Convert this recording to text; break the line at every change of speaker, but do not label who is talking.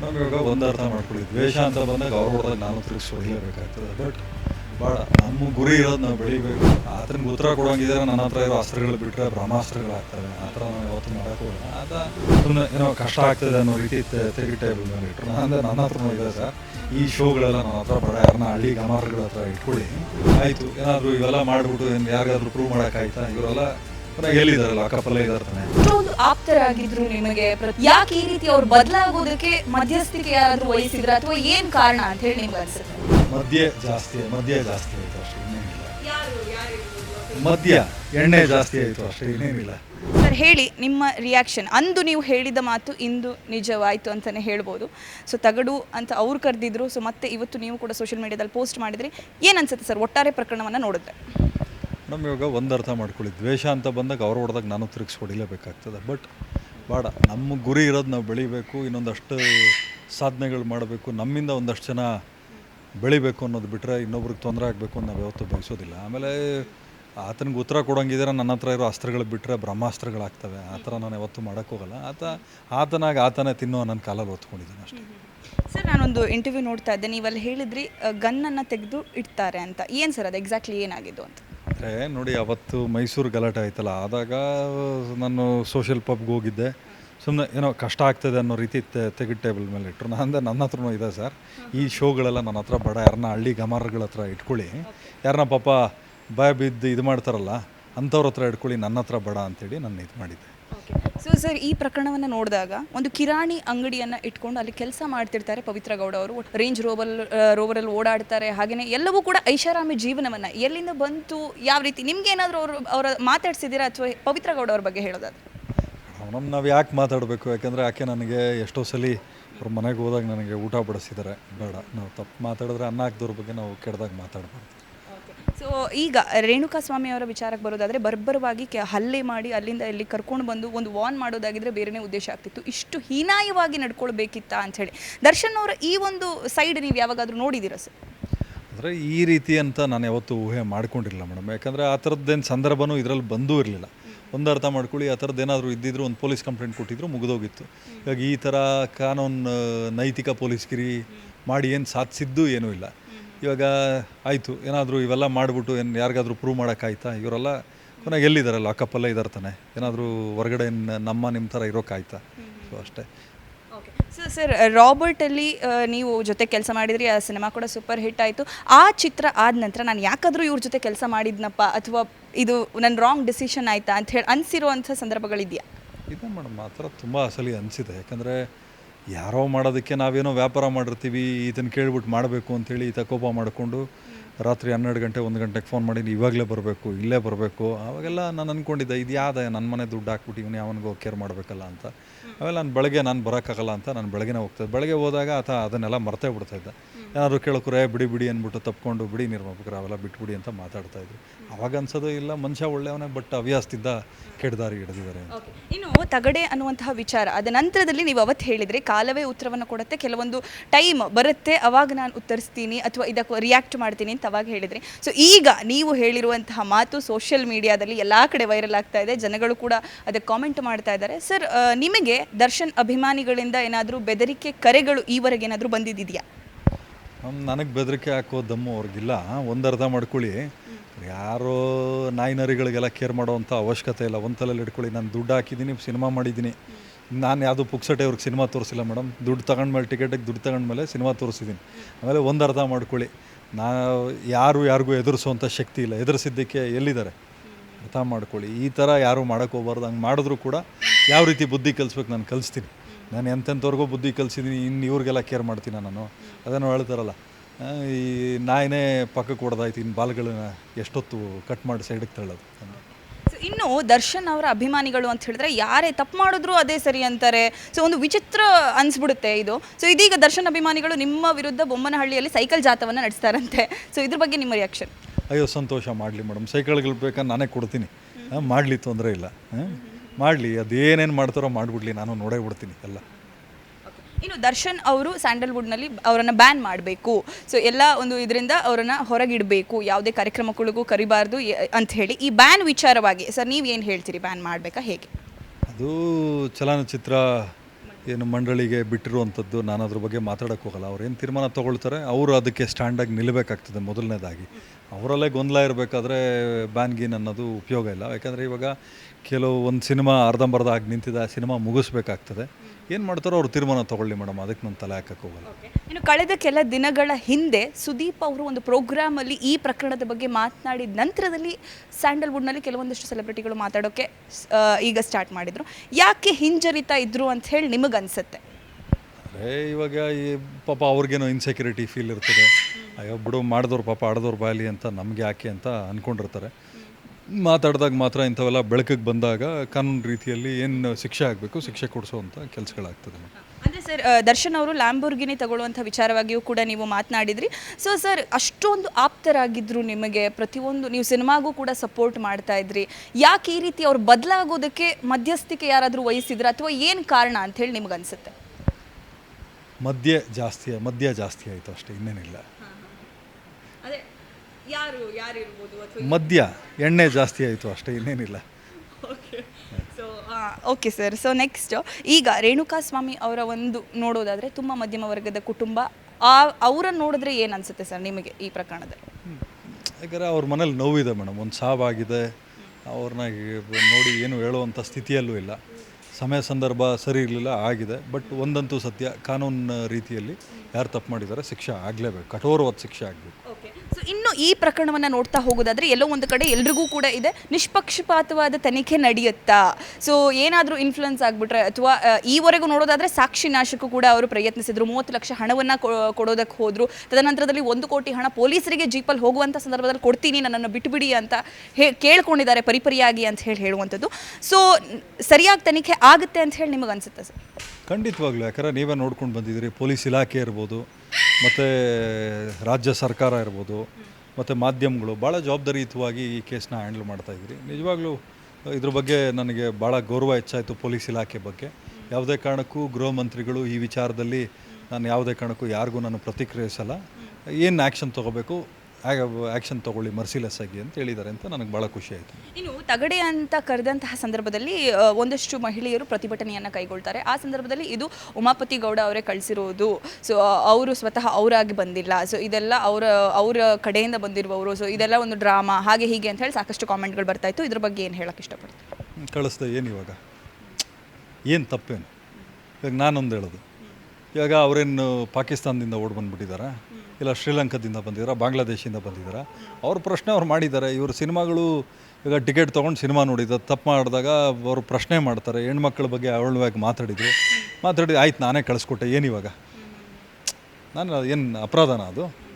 ಇವಾಗ ಒಂದು ಅರ್ಥ ಮಾಡ್ಕೊಳ್ಳಿ ದ್ವೇಷ ಅಂತ ಬಂದಾಗ ಅವ್ರ ಹೊಡೆದಾಗ ನಾನು ತಿರುಗಿಸಿ ಬಟ್ ಭಾಳ ನಮ್ಮ ಗುರಿ ಇರೋದು ನಾವು ಬೆಳಿಬೇಕು. ಆತನಿಗೆ ಉತ್ತರ ಕೊಡೋಂಗಿದ್ರೆ ನನ್ನ ಹತ್ರ ಇರೋ ಅಸ್ತ್ರಗಳು ಬಿಟ್ಟರೆ ಬ್ರಹ್ಮಾಸ್ತ್ರಗಳಾಗ್ತವೆ ಆ ಥರ ನಾವು ಯಾವತ್ತೂ ಹೋಗಲ್ಲ. ಆತ ಸುಮ್ಮನೆ ಏನೋ ಕಷ್ಟ ಆಗ್ತದೆ ಅನ್ನೋ ರೀತಿ ತೆಗಿ ಟೇಬಲ್ ಮೇಲೆ ಇಟ್ಟರು ಅಂದರೆ ನನ್ನ ಹತ್ರನೂ ಇದೆ ಸರ್, ಈ ಶೋಗಳೆಲ್ಲ ನನ್ನ ಹತ್ರ ಬಡ. ಯಾರನ್ನ ಹಳ್ಳಿ ಗಮಾರ್ಗಳ ಹತ್ರ ಇಟ್ಕೊಳ್ಳಿ. ಆಯಿತು, ಏನಾದರೂ ಇವೆಲ್ಲ ಮಾಡಿಬಿಟ್ಟು ಏನು ಯಾರಿಗಾದ್ರೂ ಪ್ರೂವ್ ಮಾಡೋಕ್ಕಾಯ್ತಾ ಇವರೆಲ್ಲ ಪುನಃ ಎಲ್ಲಿದ್ದಾರಲ್ಲ ಅಕ್ಕಪಲ್ಲ ಇದ್ದಾರೆ ತಾನೆ
ಇಷ್ಟೊಂದು ಆಪ್ತರಾಗಿದ್ರು ನಿಮಗೆ ಯಾಕೆ ಈ ರೀತಿ ಅವ್ರು ಬದಲಾಗೋದಕ್ಕೆ ಮಧ್ಯಸ್ಥಿಕೆ ಯಾರಾದ್ರೂ ವಹಿಸಿದ್ರ? ಅಥವಾ ಏನ್ ಕಾರಣ ಅಂತ ಹೇಳಿ ನಿಮ್ಗೆ ಅನ್ಸುತ್ತೆ?
ಮದ್ಯ ಜಾಸ್ತಿ ಮದ್ಯ ಜಾಸ್ತಿ ಆಯ್ತು ಅಷ್ಟೇ ಇನ್ನೇನಿಲ್ಲ. ಮದ್ಯ ಎಣ್ಣೆ ಜಾಸ್ತಿ ಆಯ್ತು ಅಷ್ಟೇ ಇನ್ನೇನಿಲ್ಲ.
ಸರ್ ಹೇಳಿ ನಿಮ್ಮ ರಿಯಾಕ್ಷನ್ ಅಂದು ನೀವು ಹೇಳಿದ ಮಾತು ಇಂದು ನಿಜವಾಯಿತು ಅಂತಲೇ ಹೇಳ್ಬೋದು. ಸೊ ತಗಡು ಅಂತ ಅವ್ರು ಕರೆದಿದ್ರು. ಸೊ ಮತ್ತೆ ಇವತ್ತು ನೀವು ಕೂಡ ಸೋಷಿಯಲ್ ಮೀಡಿಯಾದಲ್ಲಿ ಪೋಸ್ಟ್ ಮಾಡಿದ್ರಿ. ಏನು ಅನ್ಸುತ್ತೆ ಸರ್ ಒಟ್ಟಾರೆ ಪ್ರಕರಣವನ್ನು ನೋಡಿದ್ರೆ?
ನಮ್ಮ ಇವಾಗ ಒಂದು ಅರ್ಥ ಮಾಡ್ಕೊಳ್ಳಿ. ದ್ವೇಷ ಅಂತ ಬಂದಾಗ ಅವ್ರು ಹೊಡೆದಾಗ ನಾನು ತಿರುಗಿಸಿ ಹೊಡಿಲೇಬೇಕಾಗ್ತದೆ. ಬಟ್ ಬೇಡ, ನಮ್ಮ ಗುರಿ ಇರೋದು ನಾವು ಬೆಳಿಬೇಕು, ಇನ್ನೊಂದಷ್ಟು ಸಾಧನೆಗಳು ಮಾಡಬೇಕು, ನಮ್ಮಿಂದ ಒಂದಷ್ಟು ಜನ ಬೆಳಿಬೇಕು ಅನ್ನೋದು ಬಿಟ್ಟರೆ ಇನ್ನೊಬ್ರಿಗೆ ತೊಂದರೆ ಆಗಬೇಕು ಅಂತ ನಾವು ಯಾವತ್ತೂ ಬಯಸೋದಿಲ್ಲ. ಆಮೇಲೆ ಆತನಿಗೆ ಉತ್ತರ ಕೊಡೋಂಗಿದ್ರೆ ನನ್ನ ಹತ್ರ ಇರೋ ಅಸ್ತ್ರಗಳು ಬಿಟ್ಟರೆ ಬ್ರಹ್ಮಾಸ್ತ್ರಗಳಾಗ್ತವೆ ಆ ಥರ ನಾನು ಯಾವತ್ತೂ ಮಾಡೋಕ್ಕೋಗಲ್ಲ ಆತ, ಆತನಾಗ ಆತನೇ ತಿನ್ನೋ ನನ್ನ ಕಾಲಲ್ಲಿ ಹೊತ್ಕೊಂಡಿದ್ದೀನಿ ಅಷ್ಟೇ.
ಸರ್, ನಾನೊಂದು ಇಂಟರ್ವ್ಯೂ ನೋಡ್ತಾ ಇದ್ದೆ. ನೀವಲ್ಲಿ ಹೇಳಿದ್ರಿ ಗನ್ನನ್ನು ತೆಗೆದು ಇಡ್ತಾರೆ ಅಂತ. ಏನು ಸರ್ ಅದು? ಎಕ್ಸಾಕ್ಟ್ಲಿ ಏನಾಗಿದ್ದು ಅಂತ?
ಅಂದರೆ ನೋಡಿ, ಅವತ್ತು ಮೈಸೂರು ಗಲಾಟೆ ಆಯ್ತಲ್ಲ, ಆದಾಗ ನಾನು ಸೋಷಿಯಲ್ ಪಬ್ಗೆ ಹೋಗಿದ್ದೆ. ಸುಮ್ಮನೆ ಏನೋ ಕಷ್ಟ ಆಗ್ತದೆ ಅನ್ನೋ ರೀತಿ ತೆಗೆದು ಟೇಬಲ್ ಮೇಲೆ ಇಟ್ಟರು ನಾನು ನನ್ನ ಹತ್ರನೂ ಇದೆ ಸರ್ ಈ ಶೋಗಳೆಲ್ಲ ನನ್ನ ಹತ್ರ ಬಡ. ಯಾರನ್ನ ಹಳ್ಳಿ ಗಮಾರಗಳ ಹತ್ರ ಇಟ್ಕೊಳ್ಳಿ. ಯಾರನ್ನ ಪಾಪ ಭಯ ಬಿದ್ದು ಇದು ಮಾಡ್ತಾರಲ್ಲ, ಅಂಥವ್ರ ಹತ್ರ ಇಟ್ಕೊಳ್ಳಿ. ನನ್ನ ಹತ್ರ ಬಡ ಅಂತೇಳಿ ನಾನು ಇದು ಮಾಡಿದ್ದೆ.
ಸರ್, ಈ ಪ್ರಕರಣವನ್ನು ನೋಡಿದಾಗ ಒಂದು ಕಿರಾಣಿ ಅಂಗಡಿಯನ್ನು ಇಟ್ಕೊಂಡು ಅಲ್ಲಿ ಕೆಲಸ ಮಾಡ್ತಿರ್ತಾರೆ ಪವಿತ್ರ ಗೌಡ ಅವರು. ರೇಂಜ್ ರೋವಲ್ ರೋವರಲ್ಲಿ ಓಡಾಡ್ತಾರೆ. ಹಾಗೆಯೇ ಎಲ್ಲವೂ ಕೂಡ ಐಷಾರಾಮಿ ಜೀವನವನ್ನು ಎಲ್ಲಿಂದ ಬಂತು, ಯಾವ ರೀತಿ, ನಿಮ್ಗೆ ಏನಾದರೂ ಅವರು, ಅವರ ಮಾತಾಡ್ಸಿದ್ದೀರಾ ಅಥವಾ ಪವಿತ್ರ ಗೌಡ ಅವ್ರ ಬಗ್ಗೆ ಹೇಳೋದಾದ್ರೆ?
ಅವನನ್ನು ನಾವು ಯಾಕೆ ಮಾತಾಡಬೇಕು? ಯಾಕಂದರೆ ಆಕೆ ನನಗೆ ಎಷ್ಟೋ ಸಲ ಅವ್ರ ಮನೆಗೆ ಹೋದಾಗ ನನಗೆ ಊಟ ಬಡಿಸಿದ್ದಾರೆ ಬೇಡ, ನಾವು ತಪ್ಪು ಮಾತಾಡಿದ್ರೆ ಅನ್ನ ಹಾಕ್ದವ್ರ ಬಗ್ಗೆ ನಾವು ಕೆಡ್ದಾಗ ಮಾತಾಡಬಾರ್ದು.
ಸೊ ಈಗ ರೇಣುಕಾ ಸ್ವಾಮಿ ಅವರ ವಿಚಾರಕ್ಕೆ ಬರೋದಾದರೆ ಬರ್ಬರವಾಗಿ ಹಲ್ಲೆ ಮಾಡಿ ಅಲ್ಲಿಂದ ಇಲ್ಲಿ ಕರ್ಕೊಂಡು ಬಂದು ಒಂದು ವಾನ್ ಮಾಡೋದಾಗಿದ್ರೆ ಬೇರೆನೇ ಉದ್ದೇಶ ಆಗ್ತಿತ್ತು. ಇಷ್ಟು ಹೀನಾಯವಾಗಿ ನಡ್ಕೊಳ್ಬೇಕಿತ್ತ ಹೇಳಿ. ದರ್ಶನ್ ಅವರ ಈ ಒಂದು ಸೈಡ್ ನೀವು ಯಾವಾಗಾದರೂ ನೋಡಿದ್ದೀರಾ ಸರ್?
ಅಂದರೆ ಈ ರೀತಿ ಅಂತ ನಾನು ಯಾವತ್ತೂ ಊಹೆ ಮಾಡ್ಕೊಂಡಿರಲಿಲ್ಲ ಮೇಡಮ್ ಯಾಕಂದರೆ ಆ ಥರದ್ದೇನು ಸಂದರ್ಭನೂ ಇದರಲ್ಲಿ ಬಂದೂ ಇರಲಿಲ್ಲ. ಒಂದು ಅರ್ಥ ಮಾಡ್ಕೊಳ್ಳಿ, ಆ ಥರದ್ದು ಏನಾದರೂ ಇದ್ದಿದ್ರು ಒಂದು ಪೊಲೀಸ್ ಕಂಪ್ಲೇಂಟ್ ಕೊಟ್ಟಿದ್ರು ಮುಗಿದೋಗಿತ್ತು. ಇವಾಗ ಈ ಥರ ಕಾನೂನು, ನೈತಿಕ ಪೊಲೀಸ್ಗಿರಿ ಮಾಡಿ ಏನು ಸಾಧಿಸಿದ್ದು ಏನೂ ಇಲ್ಲ. ಇವಾಗ ಆಯಿತು ಏನಾದರೂ ಇವೆಲ್ಲ ಮಾಡಿಬಿಟ್ಟು ಏನು ಯಾರಿಗಾದರೂ ಪ್ರೂವ್ ಮಾಡೋಕ್ಕಾಯ್ತಾ ಇವರೆಲ್ಲ ಕೊನೆಗೆ ಎಲ್ಲಿದ್ದಾರಲ್ಲ ಅಕ್ಕಪ್ಪಲ್ಲ ಇದ್ದಾರೆ ತಾನೆ. ಏನಾದರೂ ಹೊರಗಡೆ ನಮ್ಮ ನಿಮ್ಮ ಥರ ಇರೋಕ್ಕಾಯ್ತಾ ಸೊ ಅಷ್ಟೇ.
ಸೊ ಸರ್ ರಾಬರ್ಟಲ್ಲಿ ಅಲ್ಲಿ ನೀವು ಜೊತೆ ಕೆಲಸ ಮಾಡಿದ್ರಿ ಆ ಸಿನಿಮಾ ಕೂಡ ಸೂಪರ್ ಹಿಟ್ ಆಯಿತು. ಆ ಚಿತ್ರ ಆದ ನಂತರ ನಾನು ಯಾಕಾದರೂ ಇವ್ರ ಜೊತೆ ಕೆಲಸ ಮಾಡಿದ್ನಪ್ಪ? ಅಥವಾ ಇದು ನನ್ನ ರಾಂಗ್ ಡಿಸಿಷನ್ ಆಯಿತಾ? ಅಂತ ಹೇಳಿ ಅನಿಸಿರುವಂಥ ಸಂದರ್ಭಗಳಿದೆಯಾ?
ಇದೆ ಮೇಡಮ್ ಆ ಥರ ತುಂಬ ಅಸಲಿ ಅನಿಸಿದೆ. ಯಾಕಂದರೆ ಯಾರೋ ಮಾಡೋದಕ್ಕೆ ನಾವೇನೋ ವ್ಯಾಪಾರ ಮಾಡಿರ್ತೀವಿ ಈತನ ಕೇಳ್ಬಿಟ್ಟು ಮಾಡಬೇಕು ಅಂತೇಳಿ ಈತ ಕೋಪ ಮಾಡಿಕೊಂಡು ರಾತ್ರಿ ಹನ್ನೆರಡು ಗಂಟೆ ಒಂದು ಗಂಟೆಗೆ ಫೋನ್ ಮಾಡಿ ನೀವು ಇವಾಗಲೇ ಬರಬೇಕು ಇಲ್ಲೇ ಬರಬೇಕು. ಅವಾಗೆಲ್ಲ ನಾನು ಅಂದ್ಕೊಂಡಿದ್ದೆ ಇದು ಯಾವ್ದು? ನನ್ನ ಮನೆ ದುಡ್ಡು ಹಾಕ್ಬಿಟ್ಟು ಇವನು ಯಾವನಿಗೋ ಕೇರ್ ಮಾಡಬೇಕಲ್ಲ ಅಂತ. ಆಮೇಲೆ ನಾನು ಬೆಳಗ್ಗೆ ನಾನು ಬರೋಕ್ಕಾಗಲ್ಲ ಅಂತ ನಾನು ಬೆಳಗ್ಗೆನೇ ಹೋಗ್ತಾಯಿದ್ದೆ ಬೆಳಗ್ಗೆ ಹೋದಾಗ ಆತ ಅದನ್ನೆಲ್ಲ ಮರ್ತೇ ಬಿಡ್ತಾಯಿದ್ದೆ ಏನಾದ್ರು ಕೇಳೋಕ್ರೆ ಬಿಡಿ ಬಿಡಿ ಅಂದ್ಬಿಟ್ಟು ತಪ್ಕೊಂಡು ಬಿಡಿ ನಿರ್ಮಾಪಕರು ಅವೆಲ್ಲ ಬಿಟ್ಬಿಡಿ ಅಂತ ಮಾತಾಡ್ತಾ ಮಾತಾಡ್ತಾಯಿದ್ರು ಅವಾಗ ಅನ್ಸೋದು ಇಲ್ಲ ಮನುಷ್ಯ ಒಳ್ಳೆಯವನೇ ಬಟ್ ಹವ್ಯಾಸ್ತಿದ್ದ ಕೆಡ್ದಾರಿ ಹಿಡಿದಿದ್ದಾರೆ
ಇನ್ನು ತಗಡೆ ಅನ್ನುವಂತಹ ವಿಚಾರ ಅದ ನಂತರದಲ್ಲಿ ನೀವು ಅವತ್ತು ಹೇಳಿದ್ರೆ ಕಾಲವೇ ಉತ್ತರವನ್ನು ಕೊಡುತ್ತೆ. ಕೆಲವೊಂದು ಟೈಮ್ ಬರುತ್ತೆ ಅವಾಗ ನಾನು ಉತ್ತರಿಸ್ತೀನಿ ಅಥವಾ ಇದಕ್ಕೆ ರಿಯಾಕ್ಟ್ ಮಾಡ್ತೀನಿ ಅಂತ ಅವಾಗ ಹೇಳಿದ್ರಿ. ಸೊ ಈಗ ನೀವು ಹೇಳಿರುವಂತಹ ಮಾತು ಸೋಷಿಯಲ್ ಮೀಡಿಯಾದಲ್ಲಿ ಎಲ್ಲ ಕಡೆ ವೈರಲ್ ಆಗ್ತಾ ಇದೆ. ಜನಗಳು ಕೂಡ ಅದಕ್ಕೆ ಕಾಮೆಂಟ್ ಮಾಡ್ತಾ ಇದ್ದಾರೆ. ಸರ್ ನಿಮಗೆ ದರ್ಶನ್ ಅಭಿಮಾನಿಗಳಿಂದ ಏನಾದರೂ ಬೆದರಿಕೆ, ಕರೆಗಳು ಈವರೆಗೆ ಏನಾದರೂ ಬಂದಿದೆಯಾ
ನನಗೆ ಬೆದರಿಕೆ ಹಾಕೋ ದಮ್ಮು ಅವ್ರಿಗಿಲ್ಲ. ಒಂದರ್ಧ ಮಾಡ್ಕೊಳ್ಳಿ. ಯಾರೋ ನಾಯಿ ನರಿಗಳಿಗೆಲ್ಲ ಕೇರ್ ಮಾಡೋವಂಥ ಅವಶ್ಯಕತೆ ಇಲ್ಲ. ಒಂದು ತಲೆಯಲ್ಲಿ ಇಟ್ಕೊಳ್ಳಿ. ನಾನು ದುಡ್ಡು ಹಾಕಿದ್ದೀನಿ ಸಿನಿಮಾ ಮಾಡಿದ್ದೀನಿ. ನಾನು ಯಾವುದು ಪುಕ್ಸಟೆ ಅವ್ರಿಗೆ ಸಿನಿಮಾ ತೋರಿಸಿಲ್ಲ ಮೇಡಮ್ ದುಡ್ಡು ತಗೊಂಡ್ಮೇಲೆ ಟಿಕೆಟಿಗೆ ದುಡ್ಡು ತಗೊಂಡ್ಮೇಲೆ ಸಿನಿಮಾ ತೋರಿಸಿದ್ದೀನಿ. ಆಮೇಲೆ ಒಂದು ಅರ್ಥ ಮಾಡ್ಕೊಳ್ಳಿ. ನಾವು ಯಾರು ಯಾರಿಗೂ ಎದುರಿಸುವಂಥ ಶಕ್ತಿ ಇಲ್ಲ. ಎದುರಿಸಿದ್ದಕ್ಕೆ ಎಲ್ಲಿದ್ದಾರೆ? ಅರ್ಥ ಮಾಡ್ಕೊಳ್ಳಿ. ಈ ಥರ ಯಾರು ಹೋಗ್ಬಾರ್ದು. ಹಂಗೆ ಮಾಡಿದ್ರು ಕೂಡ ಯಾವ ರೀತಿ ಬುದ್ಧಿ ಕಲಿಸ್ಬೇಕು ನಾನು ಕಲಿಸ್ತೀನಿ. ನಾನು ಎಂಥೆಂಥವ್ರಿಗೂ ಬುದ್ಧಿ ಕಲಿಸಿದ್ದೀನಿ. ಇನ್ನು ಇವ್ರಿಗೆಲ್ಲ ಕೇರ್ ಮಾಡ್ತೀನಿ ನಾನು? ಅದನ್ನು ಹೇಳ್ತಾರಲ್ಲ ಈ ನಾಯಿನೇ ಪಕ್ಕಕ್ಕೆ ಹೊಡೆದಾಯ್ತು. ಇನ್ನು ಬಾಲ್ಗಳನ್ನ ಎಷ್ಟೊತ್ತು ಕಟ್ ಮಾಡಿ ಸೈಡಿಗೆ ತಳ್ಳೋದು
ಇನ್ನು ದರ್ಶನ್ ಅವರ ಅಭಿಮಾನಿಗಳು ಅಂತ ಹೇಳಿದ್ರೆ ಯಾರೇ ತಪ್ಪು ಮಾಡಿದ್ರು ಅದೇ ಸರಿ ಅಂತಾರೆ. ಸೊ ಒಂದು ವಿಚಿತ್ರ ಅನ್ಸ್ಬಿಡುತ್ತೆ ಇದು. ಸೊ ಇದೀಗ ದರ್ಶನ್ ಅಭಿಮಾನಿಗಳು ನಿಮ್ಮ ವಿರುದ್ಧ ಬೊಮ್ಮನಹಳ್ಳಿಯಲ್ಲಿ ಸೈಕಲ್ ಜಾಥವನ್ನು ನಡೆಸ್ತಾರಂತೆ. ಸೊ ಇದ್ರ ಬಗ್ಗೆ ನಿಮ್ಮ ರಿಯಾಕ್ಷನ್
ಅಯ್ಯೋ, ಸಂತೋಷ ಮಾಡಲಿ ಮೇಡಮ್ ಸೈಕಲ್ಗಳು ಬೇಕಾದ್ರೆ ನಾನೇ ಕೊಡ್ತೀನಿ. ಮಾಡಲಿ ತೊಂದರೆ ಇಲ್ಲ. ಮಾಡಲಿ. ಅದೇನೇನು ಮಾಡ್ತಾರೋ ಮಾಡಿಬಿಡ್ಲಿ. ನಾನು ನೋಡೇ ಬಿಡ್ತೀನಿ ಎಲ್ಲ.
ಇನ್ನು ದರ್ಶನ್ ಅವರು ಸ್ಯಾಂಡಲ್ವುಡ್ನಲ್ಲಿ ಅವರನ್ನು ಬ್ಯಾನ್ ಮಾಡಬೇಕು. ಸೊ ಎಲ್ಲ ಒಂದು ಇದರಿಂದ ಅವರನ್ನು ಹೊರಗಿಡಬೇಕು. ಯಾವುದೇ ಕಾರ್ಯಕ್ರಮಗಳಿಗೂ ಕರಿಬಾರ್ದು ಅಂತ ಹೇಳಿ ಈ ಬ್ಯಾನ್ ವಿಚಾರವಾಗಿ, ಸರ್, ನೀವು ಏನು ಹೇಳ್ತೀರಿ ಬ್ಯಾನ್ ಮಾಡಬೇಕಾ ಹೇಗೆ?
ಅದು ಚಲನಚಿತ್ರ ಏನು ಮಂಡಳಿಗೆ ಬಿಟ್ಟಿರುವಂಥದ್ದು ನಾನು ಅದ್ರ ಬಗ್ಗೆ ಮಾತಾಡೋಕ್ಕೆ ಹೋಗಲ್ಲ. ಅವ್ರು ಏನು ತೀರ್ಮಾನ ತೊಗೊಳ್ತಾರೆ, ಅವರು ಅದಕ್ಕೆ ಸ್ಟ್ಯಾಂಡಾಗಿ ನಿಲ್ಲಬೇಕಾಗ್ತದೆ ಮೊದಲನೇದಾಗಿ. ಅವರಲ್ಲೇ ಗೊಂದಲ ಇರಬೇಕಾದ್ರೆ ಬ್ಯಾನ್ ಗೀನ್ ಅನ್ನೋದು ಉಪಯೋಗ ಇಲ್ಲ. ಯಾಕಂದರೆ ಇವಾಗ ಕೆಲವು ಒಂದು ಸಿನಿಮಾ ಅರ್ಧಂಬರ್ಧ ಆಗಿ ನಿಂತಿದೆ, ಆ ಸಿನಿಮಾ ಮುಗಿಸ್ಬೇಕಾಗ್ತದೆ. ಏನು ಮಾಡ್ತಾರೋ ಅವ್ರು ತೀರ್ಮಾನ ತೊಗೊಳ್ಳಿ ಮೇಡಮ್ ಅದಕ್ಕೆ ನಾನು ತಲೆ ಹಾಕಕ್ಕೆ ಹೋಗಲ್ಲ.
ಇನ್ನು ಕಳೆದ ಕೆಲ ದಿನಗಳ ಹಿಂದೆ ಸುದೀಪ್ ಅವರು ಒಂದು ಪ್ರೋಗ್ರಾಮಲ್ಲಿ ಈ ಪ್ರಕರಣದ ಬಗ್ಗೆ ಮಾತನಾಡಿದ ನಂತರದಲ್ಲಿ ಸ್ಯಾಂಡಲ್ವುಡ್ನಲ್ಲಿ ಕೆಲವೊಂದಷ್ಟು ಸೆಲೆಬ್ರಿಟಿಗಳು ಮಾತಾಡೋಕ್ಕೆ ಈಗ ಸ್ಟಾರ್ಟ್ ಮಾಡಿದರು. ಯಾಕೆ ಹಿಂಜರಿತಾ ಇದ್ರು ಅಂತ ಹೇಳಿ ನಿಮಗನ್ಸುತ್ತೆ
ಅರೇ ಇವಾಗ ಈ ಪಾಪ ಅವ್ರಿಗೇನೋ ಇನ್ಸೆಕ್ಯೂರಿಟಿ ಫೀಲ್ ಇರ್ತದೆ. ಅಯ್ಯೋ ಬಿಡು ಮಾಡಿದವ್ರು ಪಾಪ ಆಡಿದವ್ರು ಬಾಯಲಿ ಅಂತ ನಮಗೆ ಯಾಕೆ ಅಂತ ಅಂದ್ಕೊಂಡಿರ್ತಾರೆ ಮಾತಾಡಿದಾಗ ಮಾತ್ರ ಇಂಥವೆಲ್ಲ ಬೆಳಕಿಗೆ ಬಂದಾಗ ಕಾನೂನು ರೀತಿಯಲ್ಲಿ ಏನು ಶಿಕ್ಷೆ ಆಗಬೇಕು ಶಿಕ್ಷೆ ಕೊಡಿಸುವಂಥ ಕೆಲಸಗಳಾಗ್ತದೆ.
ಅಂದರೆ ಸರ್ ದರ್ಶನ್ ಅವರು ಲ್ಯಾಂಬೋರ್ಗಿನಿ ತಗೊಳ್ಳುವಂಥ ವಿಚಾರವಾಗಿಯೂ ಕೂಡ ನೀವು ಮಾತನಾಡಿದ್ರಿ. ಸೊ ಸರ್ ಅಷ್ಟೊಂದು ಆಪ್ತರಾಗಿದ್ದರು ನಿಮಗೆ ಪ್ರತಿಯೊಂದು ನೀವು ಸಿನಿಮಾಗೂ ಕೂಡ ಸಪೋರ್ಟ್ ಮಾಡ್ತಾ ಇದ್ರಿ. ಯಾಕೆ ಈ ರೀತಿ ಅವ್ರು ಬದಲಾಗೋದಕ್ಕೆ ಮಧ್ಯಸ್ಥಿಕೆ ಯಾರಾದರೂ ವಹಿಸಿದ್ರೆ? ಅಥವಾ ಏನು ಕಾರಣ ಅಂತ ಹೇಳಿ ನಿಮ್ಗೆ ಅನ್ಸುತ್ತೆ
ಮದ್ಯ ಜಾಸ್ತಿ ಮದ್ಯ ಜಾಸ್ತಿ ಆಯಿತು ಅಷ್ಟೇ ಇನ್ನೇನಿಲ್ಲ.
ಯಾರು ಯಾರು ಅಥವಾ
ಮದ್ಯ ಎಣ್ಣೆ ಜಾಸ್ತಿ ಆಯಿತು ಅಷ್ಟೇ ಇನ್ನೇನಿಲ್ಲ.
So okay sir so next ಈಗ ರೇಣುಕಾ ಸ್ವಾಮಿ ಅವರ ಒಂದು ನೋಡೋದಾದರೆ ತುಂಬ ಮಧ್ಯಮ ವರ್ಗದ ಕುಟುಂಬ. ಆ ಅವರನ್ನು ನೋಡಿದ್ರೆ ಏನು ಅನಿಸುತ್ತೆ ಸರ್ ನಿಮಗೆ ಈ ಪ್ರಕರಣದಲ್ಲಿ?
ಯಾಕಂದರೆ ಅವ್ರ ಮನೇಲಿ ನೋವಿದೆ ಮೇಡಮ್ ಒಂದು ಸಾವಾಗಿದೆ. ಅವ್ರನ್ನ ನೋಡಿ ಏನು ಹೇಳುವಂಥ ಸ್ಥಿತಿಯಲ್ಲೂ ಇಲ್ಲ. ಸಮಯ ಸಂದರ್ಭ ಸರಿ ಇರಲಿಲ್ಲ ಆಗಿದೆ. ಬಟ್ ಒಂದಂತೂ ಸತ್ಯ ಕಾನೂನು ರೀತಿಯಲ್ಲಿ ಯಾರು ತಪ್ಪು ಮಾಡಿದ್ದಾರೆ ಶಿಕ್ಷೆ ಆಗಲೇಬೇಕು ಕಠೋರವಾದ ಶಿಕ್ಷೆ ಆಗಬೇಕು.
ಓಕೆ ಇನ್ನು ಈ ಪ್ರಕರಣವನ್ನು ನೋಡ್ತಾ ಹೋಗೋದಾದ್ರೆ ಎಲ್ಲೋ ಒಂದು ಕಡೆ ಎಲ್ರಿಗೂ ಕೂಡ ಇದೆ. ನಿಷ್ಪಕ್ಷಪಾತವಾದ ತನಿಖೆ ನಡೆಯುತ್ತಾ? ಸೊ ಏನಾದರೂ ಇನ್ಫ್ಲುಯೆನ್ಸ್ ಆಗಿಬಿಟ್ರೆ ಅಥವಾ ಈವರೆಗೂ ನೋಡೋದಾದ್ರೆ ಸಾಕ್ಷಿ ನಾಶಕ್ಕೂ ಕೂಡ ಅವರು ಪ್ರಯತ್ನಿಸಿದ್ರು. ಮೂವತ್ತು ಲಕ್ಷ ಹಣವನ್ನು ಕೊಡೋದಕ್ಕೆ ಹೋದರು. ತದನಂತರದಲ್ಲಿ ಒಂದು ಕೋಟಿ ಹಣ ಪೊಲೀಸರಿಗೆ ಜೀಪಲ್ಲಿ ಹೋಗುವಂಥ ಸಂದರ್ಭದಲ್ಲಿ ಕೊಡ್ತೀನಿ, ನನ್ನನ್ನು ಬಿಟ್ಟುಬಿಡಿ ಅಂತ ಹೇ, ಕೇಳ್ಕೊಂಡಿದ್ದಾರೆ ಪರಿಪರಿಯಾಗಿ ಅಂತ ಹೇಳಿ ಹೇಳುವಂಥದ್ದು. ಸೊ, ಸರಿಯಾಗಿ ತನಿಖೆ ಆಗುತ್ತೆ ಅಂತ ಹೇಳಿ ನಿಮಗೆ ಅನಿಸುತ್ತೆ ಸರ್?
ಖಂಡಿತವಾಗ್ಲೂ. ಯಾಕಂದ್ರೆ ನೀವೇ ನೋಡ್ಕೊಂಡು ಬಂದಿದ್ದೀರಿ. ಪೊಲೀಸ್ ಇಲಾಖೆ ಇರ್ಬೋದು, ಮತ್ತು ರಾಜ್ಯ ಸರ್ಕಾರ ಇರ್ಬೋದು, ಮತ್ತು ಮಾಧ್ಯಮಗಳು ಭಾಳ ಜವಾಬ್ದಾರಿಯುತವಾಗಿ ಈ ಕೇಸ್ನ ಹ್ಯಾಂಡಲ್ ಮಾಡ್ತಾಯಿದ್ದೀರಿ ನಿಜವಾಗ್ಲೂ, ಇದ್ರ ಬಗ್ಗೆ ನನಗೆ ಭಾಳ ಗೌರವ ಹೆಚ್ಚಾಯಿತು ಪೊಲೀಸ್ ಇಲಾಖೆ ಬಗ್ಗೆ. ಯಾವುದೇ ಕಾರಣಕ್ಕೂ ಗೃಹ ಮಂತ್ರಿಗಳು ಈ ವಿಚಾರದಲ್ಲಿ ನಾನು ಯಾವುದೇ ಕಾರಣಕ್ಕೂ ಯಾರಿಗೂ ನಾನು ಪ್ರತಿಕ್ರಿಯಿಸಲ್ಲ. ಏನು ಆ್ಯಕ್ಷನ್ ತೊಗೋಬೇಕು? ಆ್ಯಕ್ಷನ್ ತೊಗೊಳ್ಳಿ ಮರ್ಸಿಲೆಸ್ ಆಗಿ ಅಂತ ಹೇಳಿದ್ದಾರೆ ಅಂತ ನನಗೆ ಭಾಳ ಖುಷಿ ಆಯಿತು.
ಇನ್ನು ತಗಡೆ ಅಂತ ಕರೆದಂತಹ ಸಂದರ್ಭದಲ್ಲಿ ಒಂದಷ್ಟು ಮಹಿಳೆಯರು ಪ್ರತಿಭಟನೆಯನ್ನು ಕೈಗೊಳ್ತಾರೆ. ಆ ಸಂದರ್ಭದಲ್ಲಿ ಇದು ಉಮಾಪತಿ ಗೌಡ ಅವರೇ ಕಳಿಸಿರೋದು. ಸೊ ಅವರು ಸ್ವತಃ ಅವರಾಗಿ ಬಂದಿಲ್ಲ. ಸೊ ಇದೆಲ್ಲ ಅವರ ಅವರ ಕಡೆಯಿಂದ ಬಂದಿರುವವರು. ಸೊ ಇದೆಲ್ಲ ಒಂದು ಡ್ರಾಮಾ. ಹಾಗೆ ಹೀಗೆ ಅಂತ ಹೇಳಿ ಸಾಕಷ್ಟು ಕಾಮೆಂಟ್ಗಳು ಬರ್ತಾ ಇತ್ತು. ಇದ್ರ ಬಗ್ಗೆ ಏನು ಹೇಳಕ್ಕೆ ಇಷ್ಟಪಡ್ತೀನಿ
ಕಳಿಸ್ದೆ. ಏನು ಇವಾಗ? ಏನು ತಪ್ಪೇನು? ಇವಾಗ ನಾನೊಂದು ಹೇಳೋದು. ಇವಾಗ ಅವರೇನು ಪಾಕಿಸ್ತಾನದಿಂದ ಓಡಿ ಬಂದುಬಿಟ್ಟಿದ್ದಾರೆ? ಇಲ್ಲ, ಶ್ರೀಲಂಕಾದಿಂದ ಬಂದಿದ್ದೀರಾ ಬಾಂಗ್ಲಾದೇಶಿಂದ ಬಂದಿದ್ದೀರಾ? ಅವ್ರ ಪ್ರಶ್ನೆ ಅವ್ರು ಮಾಡಿದ್ದಾರೆ. ಇವರು ಸಿನಿಮಾಗಳು, ಈಗ ಟಿಕೆಟ್ ತೊಗೊಂಡು ಸಿನಿಮಾ ನೋಡಿದ್ದು ತಪ್ಪು ಮಾಡಿದಾಗ ಅವರು ಪ್ರಶ್ನೆ ಮಾಡ್ತಾರೆ. ಹೆಣ್ಮಕ್ಳ ಬಗ್ಗೆ ಅವಳವಾಗಿ ಮಾತಾಡಿದ್ರು. ಮಾತಾಡಿ, ಆಯ್ತು, ನಾನೇ ಕಳಿಸ್ಕೊಟ್ಟೆ. ಏನು ಇವಾಗ? ನಾನು, ಏನು ಅಪರಾಧನ ಅದು?